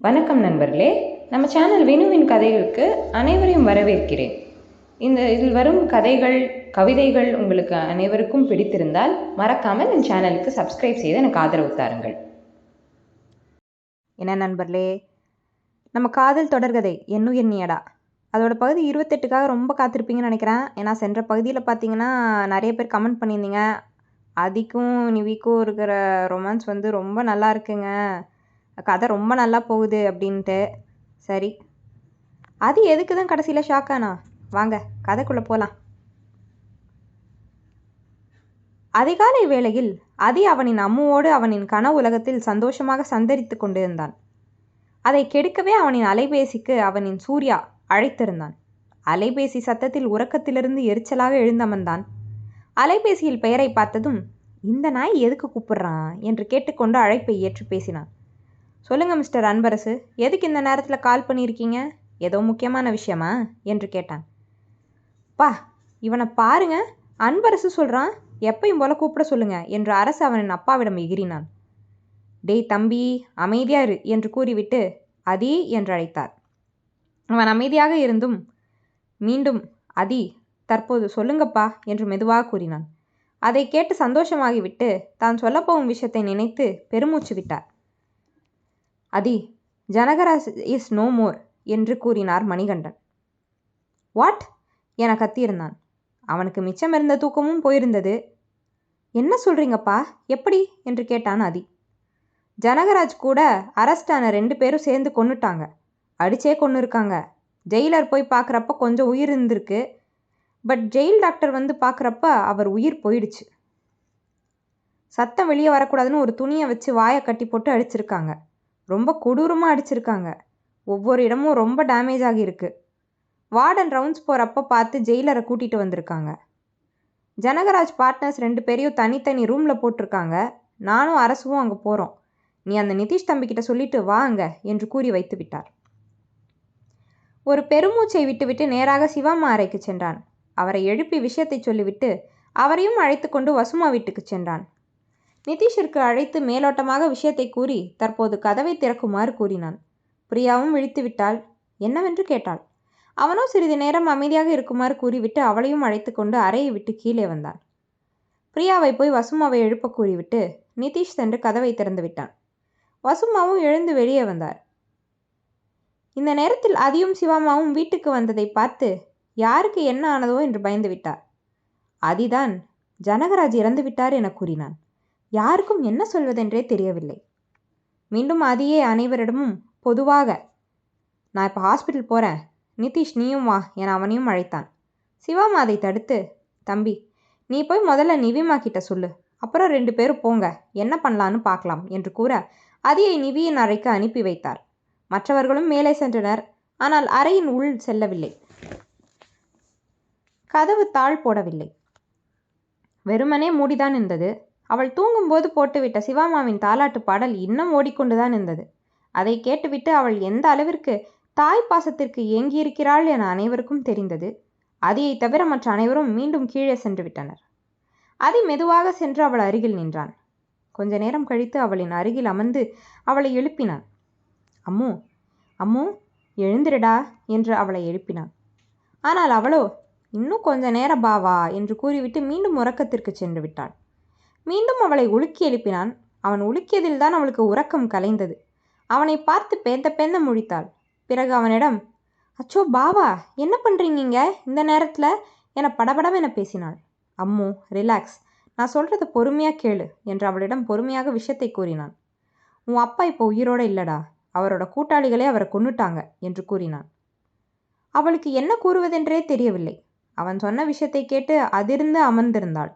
வணக்கம் நண்பர்களே. நம்ம சேனல் வினுவின் கதைகளுக்கு அனைவரையும் வரவேற்கிறேன். இந்த இதில் வரும் கதைகள் கவிதைகள் உங்களுக்கு அனைவருக்கும் பிடித்திருந்தால் மறக்காமல் என் சேனலுக்கு சப்ஸ்கிரைப் செய்து எனக்கு ஆதரவு தாருங்கள். என்ன நண்பர்களே? நம்ம காதல் தொடர்கதை என்னுயிர் நீயடா அதோட பகுதி இருபத்தெட்டுக்காக ரொம்ப காத்திருப்பீங்கன்னு நினைக்கிறேன். ஏன்னா சென்ற பகுதியில் பார்த்தீங்கன்னா நிறைய பேர் கமெண்ட் பண்ணியிருந்தீங்க. அதிக்கும் நிவிக்கும் இருக்கிற ரொமான்ஸ் வந்து ரொம்ப நல்லா இருக்குங்க. கதை ரொம்ப நல்லா போகுது அப்படின்ட்டு. சரி. அது எதுக்கு தான் கடைசியில் ஷாக்கானா வாங்க கதைக்குள்ளே போகலாம் அதிகாலை வேளையில் அதி அவனின் அம்முவோடு அவனின் கன உலகத்தில் சந்தோஷமாக சந்தரித்து கொண்டிருந்தான். அதை கெடுக்கவே அவனின் அலைபேசிக்கு அவனின் சூர்யா அழைத்திருந்தான். அலைபேசி சத்தத்தில் உறக்கத்திலிருந்து எரிச்சலாக எழுந்தமர்ந்தான். அலைபேசியில் பெயரை பார்த்ததும் இந்த நாய் எதுக்கு கூப்பிடுறான்? என்று கேட்டுக்கொண்டு அழைப்பை ஏற்று பேசினான். சொல்லுங்க மிஸ்டர் அன்பரசு. எதுக்கு இந்த நேரத்தில் கால் பண்ணியிருக்கீங்க? ஏதோ முக்கியமான விஷயமா? என்று கேட்டான். பா இவனை பாருங்க. அன்பரசு சொல்கிறான் எப்பையும் போல கூப்பிட சொல்லுங்க என்று அரசு அவனின் அப்பாவிடம் எகிறினான். டேய் தம்பி அமைதியா இரு என்று கூறிவிட்டு அதி என்று அழைத்தார். அவன் அமைதியாக இருந்தும் மீண்டும் அதி தற்போது சொல்லுங்கப்பா என்று மெதுவாக கூறினான். அதை கேட்டு சந்தோஷமாகிவிட்டு தான் சொல்லப்போகும் விஷயத்தை நினைத்து பெருமூச்சு விட்டார். அதி ஜனகராஜ் இஸ் நோ மோர் என்று கூறினார் மணிகண்டன். வாட்? என கத்தியிருந்தான். அவனுக்கு மிச்சம் இருந்த தூக்கமும் போயிருந்தது. என்ன சொல்றீங்கப்பா? எப்படி? என்று கேட்டான் அதி. ஜனகராஜ் கூட அரெஸ்ட் ஆன ரெண்டு பேரும் சேர்ந்து கொண்டுட்டாங்க அடிச்சே கொன்று இருக்காங்க ஜெயிலர் போய் பார்க்குறப்ப கொஞ்சம் உயிர் இருந்திருக்கு. பட் ஜெயில் டாக்டர் வந்து பார்க்குறப்ப அவர் உயிர் போயிடுச்சு. சத்தம் வெளியே வரக்கூடாதுன்னு ஒரு துணியை வச்சு வாயை கட்டி போட்டு அடிச்சிருக்காங்க. ரொம்ப கொடூரமாக அடிச்சிருக்காங்க. ஒவ்வொரு இடமும் ரொம்ப டேமேஜ் ஆகியிருக்கு. வார்டன் ரவுண்ட்ஸ் போகிறப்ப பார்த்து ஜெயிலரை கூட்டிகிட்டு வந்திருக்காங்க. ஜனகராஜ் பார்ட்னர்ஸ் ரெண்டு பேரையும் தனித்தனி ரூமில் போட்டிருக்காங்க. நானும் அரசுவும் அங்கே போகிறோம் நீ அந்த நிதிஷ் தம்பிக்கிட்ட சொல்லிட்டு வா அங்க என்று கூறி வைத்து விட்டார். ஒரு பெருமூச்சை விட்டுவிட்டு நேராக சிவாமா அறைக்கு சென்றான். அவரை எழுப்பி விஷயத்தை சொல்லிவிட்டு அவரையும் அழைத்து கொண்டு வசுமா வீட்டுக்கு சென்றான். நிதிஷிற்கு அழைத்து மேலோட்டமாக விஷயத்தை கூறி தற்போது கதவை திறக்குமாறு கூறினான். பிரியாவும் விழித்து விட்டாள். என்னவென்று கேட்டாள். அவனோ சிறிது நேரம் அமைதியாக இருக்குமாறு கூறிவிட்டு அவளையும் அழைத்து கொண்டு அறையை விட்டு கீழே வந்தான் பிரியாவை போய் வசுமாவை எழுப்ப கூறிவிட்டு நிதிஷ் சென்று கதவை திறந்து விட்டான். வசுமாவும் எழுந்து வெளியே வந்தார். இந்த நேரத்தில் அதியும் சிவாமாவும் வீட்டுக்கு வந்ததை பார்த்து யாருக்கு என்ன ஆனதோ என்று பயந்து விட்டார். அதிதான். ஜனகராஜ் இறந்து விட்டார் என கூறினான். யாருக்கும் என்ன சொல்வதென்றே தெரியவில்லை. மீண்டும் அதையே அனைவரிடமும் பொதுவாக நான் இப்போ ஹாஸ்பிட்டல் போகிறேன் நிதிஷ் நீயும் வா என அவனையும் அழைத்தான். சிவாமா அதை தடுத்து. தம்பி நீ போய் முதல்ல நிவிமா கிட்ட சொல்லு. அப்புறம் ரெண்டு பேரும் போங்க. என்ன பண்ணலான்னு பார்க்கலாம் என்று கூற அதியை நிவியின் அறைக்கு அனுப்பி வைத்தார். மற்றவர்களும் மேலே சென்றனர். ஆனால் அறையின் உள் செல்லவில்லை. கதவு தாழ் போடவில்லை. வெறுமனே மூடிதான் இருந்தது அவள் தூங்கும்போது போட்டுவிட்ட சிவாமாவின் தாலாட்டு பாடல் இன்னும் ஓடிக்கொண்டுதான் இருந்தது. அதை கேட்டுவிட்டு அவள் எந்த அளவிற்கு தாய் பாசத்திற்கு ஏங்கியிருக்கிறாள் என அனைவருக்கும் தெரிந்தது. அதியை தவிர மற்ற அனைவரும் மீண்டும் கீழே சென்று விட்டனர். அதி மெதுவாக சென்று அவள் அருகில் நின்றான். கொஞ்ச நேரம் கழித்து அவளின் அருகில் அமர்ந்து அவளை எழுப்பினான். அம்மு அம்மு எழுந்திரடா என்று அவளை எழுப்பினான். ஆனால் அவளோ இன்னும் கொஞ்ச நேரம் பாவா என்று கூறிவிட்டு மீண்டும் உறக்கத்திற்கு சென்று விட்டாள். மீண்டும் அவளை உலுக்கி எழுப்பினான். அவன் உலுக்கியதில்தான் அவளுக்கு உறக்கம் கலைந்தது. அவனை பார்த்து பேந்த பேந்த முழித்தாள். பிறகு அவனிடம் அச்சோ பாவா என்ன பண்ணுறீங்க இந்த நேரத்தில்? என படபடவென பேசினாள். அம்மு ரிலாக்ஸ். நான் சொல்கிறத பொறுமையாக கேளு என்று அவளிடம் பொறுமையாக விஷயத்தை கூறினான். உன் அப்பா இப்போ உயிரோட இல்லடா. அவரோட கூட்டாளிகளே அவரை கொன்னுட்டாங்க என்று கூறினான். அவளுக்கு என்ன கூறுவதென்றே தெரியவில்லை. அவன் சொன்ன விஷயத்தை கேட்டு அதிர்ந்து அமர்ந்திருந்தாள்.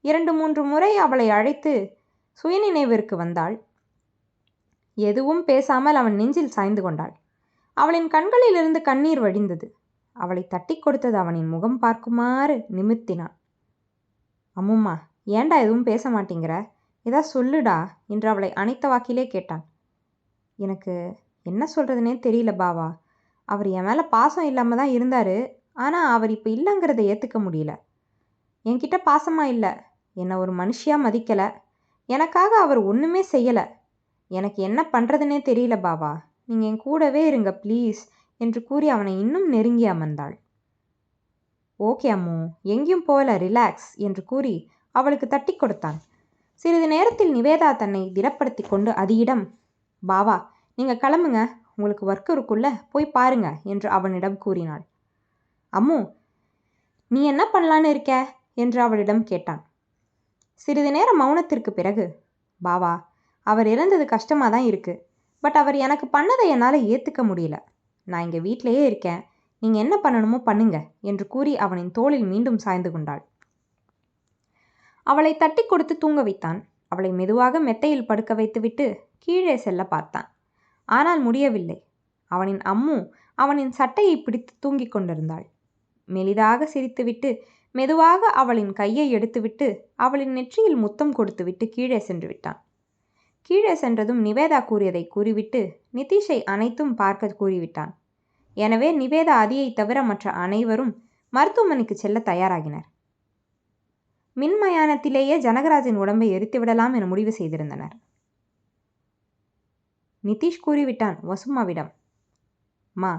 இரண்டு மூன்று முறை அவளை அழைத்து சுயநினைவிற்கு வந்தாள். எதுவும் பேசாமல் அவன் நெஞ்சில் சாய்ந்து கொண்டாள். அவளின் கண்களிலிருந்து கண்ணீர் வடிந்தது அவளை தட்டி கொடுத்தது அவனின் முகம் பார்க்குமாறு நிமிர்த்தினான். அம்மும்மா ஏண்டா எதுவும் பேச மாட்டேங்கிற? ஏதா சொல்லுடா என்று அவளை அனைத்த வாக்கிலே கேட்டான். எனக்கு என்ன சொல்கிறதுனே தெரியல பாவா. அவர் என் மேலே பாசம் இல்லாமல் தான் இருந்தார். ஆனால் அவர் இப்போ இல்லைங்கிறத ஏற்றுக்க முடியல. என்கிட்ட பாசமாக இல்லை. என்னை ஒரு மனுஷியாக மதிக்கலை. எனக்காக அவர் ஒன்றுமே செய்யலை. எனக்கு என்ன பண்ணுறதுனே தெரியல பாவா நீங்கள் என் கூடவே இருங்க ப்ளீஸ் என்று கூறி அவனை இன்னும் நெருங்கி அமர்ந்தாள். ஓகே அம்மு எங்கேயும் போகல ரிலாக்ஸ் என்று கூறி அவளுக்கு தட்டி கொடுத்தான். சிறிது நேரத்தில் நிவேதா தன்னை திடப்படுத்தி கொண்டு அதியிடம் பாவா நீங்கள் கிளம்புங்க. உங்களுக்கு ஒர்க் இருக்குள்ள போய் பாருங்க என்று அவனிடம் கூறினாள். அம்மு நீ என்ன பண்ணலான்னு இருக்க? என்று அவளிடம் கேட்டான். சிறிது நேரம் மௌனத்திற்கு பிறகு பாவா அவர் இறந்தது கஷ்டமாக தான் இருக்குது பட் அவர் எனக்கு பண்ணதை என்னால் ஏற்றுக்க முடியல. நான் இங்கே வீட்டிலேயே இருக்கேன். நீங்கள் என்ன பண்ணணுமோ பண்ணுங்க என்று கூறி அவனின் தோளில் மீண்டும் சாய்ந்து கொண்டாள். அவளை தட்டி கொடுத்து தூங்க வைத்தான். அவளை மெதுவாக மெத்தையில் படுக்க வைத்துவிட்டு கீழே செல்ல பார்த்தான். ஆனால் முடியவில்லை. அவனின் அம்மு அவனின் சட்டையை பிடித்து தூங்கிக் கொண்டிருந்தாள். மெலிதாக சிரித்துவிட்டு மெதுவாக அவளின் கையை எடுத்துவிட்டு அவளின் நெற்றியில் முத்தம் கொடுத்துவிட்டு கீழே சென்று விட்டான். கீழே சென்றதும் நிவேதா கூறியதை கூறிவிட்டு நிதிஷை அனைத்தும் பார்க்க கூறிவிட்டான். எனவே நிவேதா அதியை தவிர மற்ற அனைவரும் மருத்துவமனைக்கு செல்ல தயாராகினர். மின்மயானத்திலேயே ஜனகராஜின் உடம்பை எரித்துவிடலாம் என முடிவு செய்திருந்தனர். நிதிஷ் கூறிவிட்டான் வசுமாவிடம் மா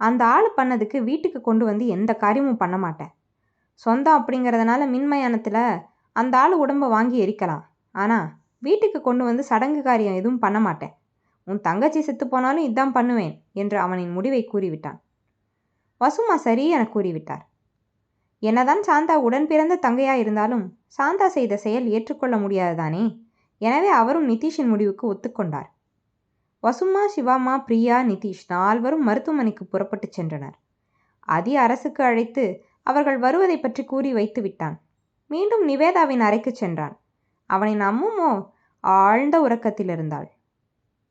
அந்த ஆள் பண்ணதுக்கு வீட்டுக்கு கொண்டு வந்து எந்த காரியமும் பண்ண மாட்டேன். சொந்தம் அப்படிங்கிறதுனால மின்மயானத்தில் அந்த ஆள் உடம்பை வாங்கி எரிக்கலாம். ஆனால் வீட்டுக்கு கொண்டு வந்து சடங்கு காரியம் எதுவும் பண்ண மாட்டேன். உன் தங்கச்சி செத்து போனாலும் இதான் பண்ணுவேன் என்று அவனின் முடிவை கூறிவிட்டான். வசுமா சரி என கூறிவிட்டார். என்னதான் சாந்தா உடன் பிறந்த தங்கையா இருந்தாலும் சாந்தா செய்த செயல் ஏற்றுக்கொள்ள முடியாதுதானே? எனவே அவரும் நிதிஷின் முடிவுக்கு ஒத்துக்கொண்டார். வசுமா சிவாமா பிரியா நிதிஷ் நால்வரும் மருத்துவமனைக்கு புறப்பட்டு சென்றனர். அதி அரசுக்கு அழைத்து அவர்கள் வருவதை பற்றி கூறி வைத்து விட்டான் மீண்டும் நிவேதாவின் அறைக்கு சென்றான். அவனின் அம்முமோ ஆழ்ந்த உறக்கத்தில் இருந்தாள்.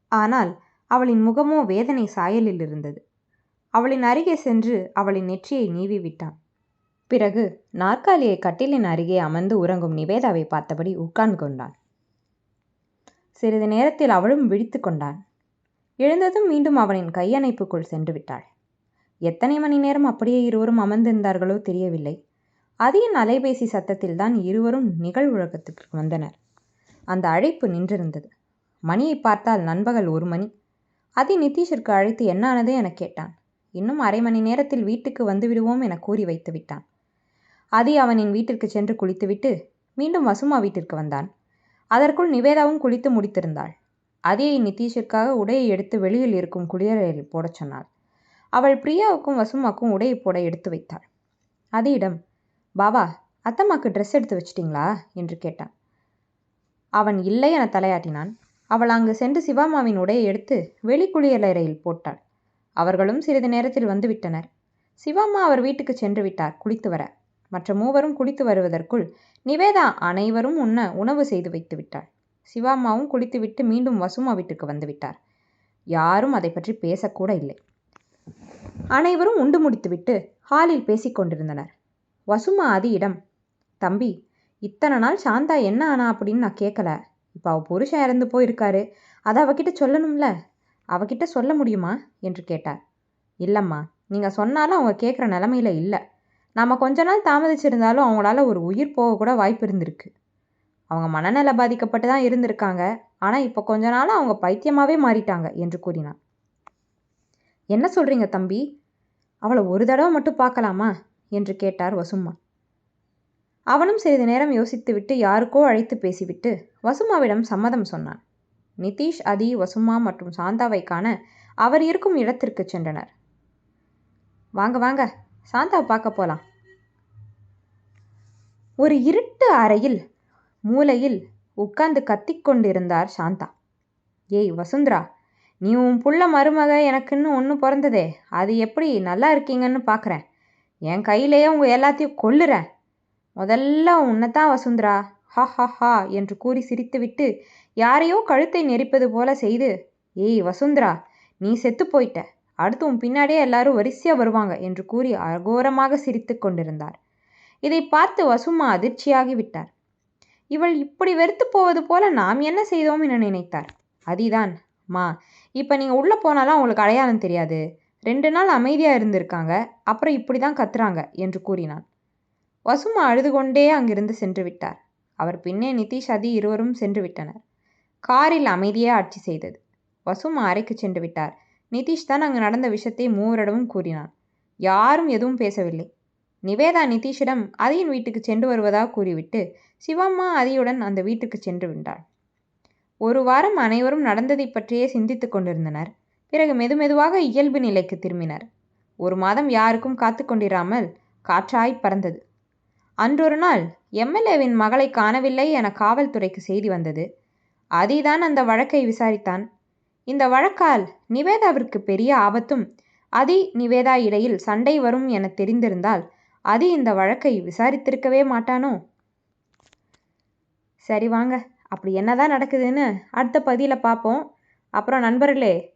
ஆனால் அவளின் முகமோ வேதனை சாயலில் இருந்தது. அவளின் அருகே சென்று அவளின் நெற்றியை நீவி விட்டான். பிறகு நாற்காலியை கட்டிலின் அருகே அமர்ந்து உறங்கும் நிவேதாவை பார்த்தபடி உட்கார்ந்து கொண்டான். சிறிது நேரத்தில் அவளும் விழித்து கொண்டான். எழுந்ததும் மீண்டும் அவனின் கையணைப்புக்குள் சென்று விட்டாள். எத்தனை மணி நேரம் அப்படியே இருவரும் அமர்ந்திருந்தார்களோ தெரியவில்லை. அதியின் அலைபேசி சத்தத்தில்தான் இருவரும் நிகழ்வுலகத்துக்கு வந்தனர். அந்த அழைப்பு நின்றிருந்தது. மணியை பார்த்தால் நண்பகல் ஒரு மணி. அதி நிதிஷிற்கு அழைத்து என்னானதே என கேட்டான். இன்னும் அரை மணி நேரத்தில் வீட்டுக்கு வந்து விடுவோம் என கூறி வைத்து விட்டான். அதி அவனின் வீட்டிற்கு சென்று குளித்துவிட்டு மீண்டும் வசுமா வீட்டிற்கு வந்தான். அதற்குள் நிவேதாவும் குளித்து முடித்திருந்தாள். அதியை நிதிஷிற்காக உடையை எடுத்து வெளியில் இருக்கும் குளியலில் போடச் சொன்னாள். அவள் பிரியாவுக்கும் வசுமாக்கும் உடையை போட எடுத்து வைத்தாள். அதியிடம் பாபா அத்தம்மாக்கு ட்ரெஸ் எடுத்து வச்சிட்டிங்களா? என்று கேட்டான். அவன் இல்லை என தலையாட்டினான். அவள் அங்கு சென்று சிவாமாவின் உடையை எடுத்து வெளிக்குளியலறையில் போட்டாள். அவர்களும் சிறிது நேரத்தில் வந்துவிட்டனர் சிவாமா அவர் வீட்டுக்கு சென்று விட்டார் குளித்து வர. மற்ற மூவரும் குளித்து வருவதற்குள் நிவேதா அனைவரும் உண்ண உணவு செய்து வைத்து விட்டாள். சிவாமாவும் குளித்துவிட்டு மீண்டும் வசுமா வீட்டுக்கு வந்துவிட்டார் யாரும் அதை பற்றி பேசக்கூட இல்லை. அனைவரும் உண்டு முடித்துவிட்டு ஹாலில் பேசிக் கொண்டிருந்தனர். வசுமா ஆதியிடம் தம்பி இத்தனை நாள் சாந்தா என்ன ஆனா அப்படின்னு நான் கேட்கல இப்போ அவள் புருஷன் இறந்து போயிருக்காரு. அதை அவகிட்ட சொல்லணும்ல? அவகிட்ட சொல்ல முடியுமா? என்று கேட்டார். இல்லைம்மா நீங்கள் சொன்னாலும் அவங்க கேட்குற நிலமையில இல்லை. நாம் கொஞ்ச நாள் தாமதிச்சிருந்தாலும் அவங்களால ஒரு உயிர் போக கூட வாய்ப்பு இருந்திருக்கு. அவங்க மனநல பாதிக்கப்பட்டு தான் இருந்திருக்காங்க. ஆனால் இப்போ கொஞ்ச நாளாக அவங்க பைத்தியமாகவே மாறிட்டாங்க என்று கூறினான் என்ன சொல்கிறீங்க தம்பி? அவளை ஒரு தடவை மட்டும் பார்க்கலாமா? என்று கேட்டார் வசுமா. அவனும் சிறிது நேரம் யோசித்துவிட்டு யாருக்கோ அழைத்து பேசிவிட்டு வசுமாவிடம் சம்மதம் சொன்னான். நிதிஷ் அதி வசுமா மற்றும் சாந்தாவை காண அவர் இருக்கும் இடத்திற்கு சென்றனர். வாங்க வாங்க சாந்தாவை பார்க்க போலாம். ஒரு இருட்டு அறையில் மூலையில் உட்கார்ந்து கத்திக்கொண்டிருந்தார் சாந்தா. ஏய் வசுந்தரா நீ உன் புள்ள மருமக எனக்குன்னு ஒன்று பிறந்ததே. அது எப்படி நல்லா இருக்கீங்கன்னு பார்க்குறேன் என் கையிலேயே உங்கள் எல்லாத்தையும் கொல்லுறேன். முதல்ல உன்னை தான் வசுந்தரா. ஹா ஹா ஹா என்று கூறி சிரித்துவிட்டு யாரையோ கழுத்தை நெரிப்பது போல செய்து ஏய் வசுந்தரா நீ செத்து போயிட்ட. அடுத்து உன் பின்னாடியே எல்லாரும் வரிசையாக வருவாங்க என்று கூறி அகோரமாக சிரித்து கொண்டிருந்தார். இதை பார்த்து வசுமா அதிர்ச்சியாகி விட்டார். இவள் இப்படி வெறுத்து போவது போல நாம் என்ன செய்தோம் என நினைத்தார். அதிதான் மா. இப்போ நீங்கள் உள்ளே போனாலும் அவங்களுக்கு அடையாளம் தெரியாது. ரெண்டு நாள் அமைதியாக இருந்திருக்காங்க. அப்புறம் இப்படி தான் கத்துறாங்க என்று கூறினான். வசுமா அழுது கொண்டே அங்கிருந்து சென்று விட்டார். அவர் பின்னே நிதிஷ் அதி இருவரும் சென்று விட்டனர். காரில் அமைதியே ஆட்சி செய்தது. வசுமா அறைக்கு சென்று விட்டார். நிதிஷ் தான் அங்கு நடந்த விஷயத்தை மூவரிடமும் கூறினான். யாரும் எதுவும் பேசவில்லை. நிவேதா நிதிஷிடம் அதியின் வீட்டுக்கு சென்று வருவதாக கூறிவிட்டு சிவம்மா அதியுடன் அந்த வீட்டுக்கு சென்று விட்டாள். ஒரு வாரம் அனைவரும் நடந்ததை பற்றியே சிந்தித்து கொண்டிருந்தனர். பிறகு மெதுமெதுவாக இயல்பு நிலைக்கு திரும்பினர். ஒரு மாதம் யாருக்கும் காத்து கொண்டிராமல் காற்றாய் பறந்தது. அன்றொரு நாள் எம்எல்ஏவின் மகளை காணவில்லை என காவல்துறைக்கு செய்தி வந்தது. அதிதான் அந்த வழக்கை விசாரித்தான். இந்த வழக்கால் நிவேதாவிற்கு பெரிய ஆபத்தும் அதி நிவேதா இடையில் சண்டை வரும் என தெரிந்திருந்தால் அதி இந்த வழக்கை விசாரித்திருக்கவே மாட்டானோ? சரி வாங்க அப்படி என்னதான் நடக்குதுன்னு அடுத்த பதியில் பார்ப்போம். அப்புறம் நண்பர்களே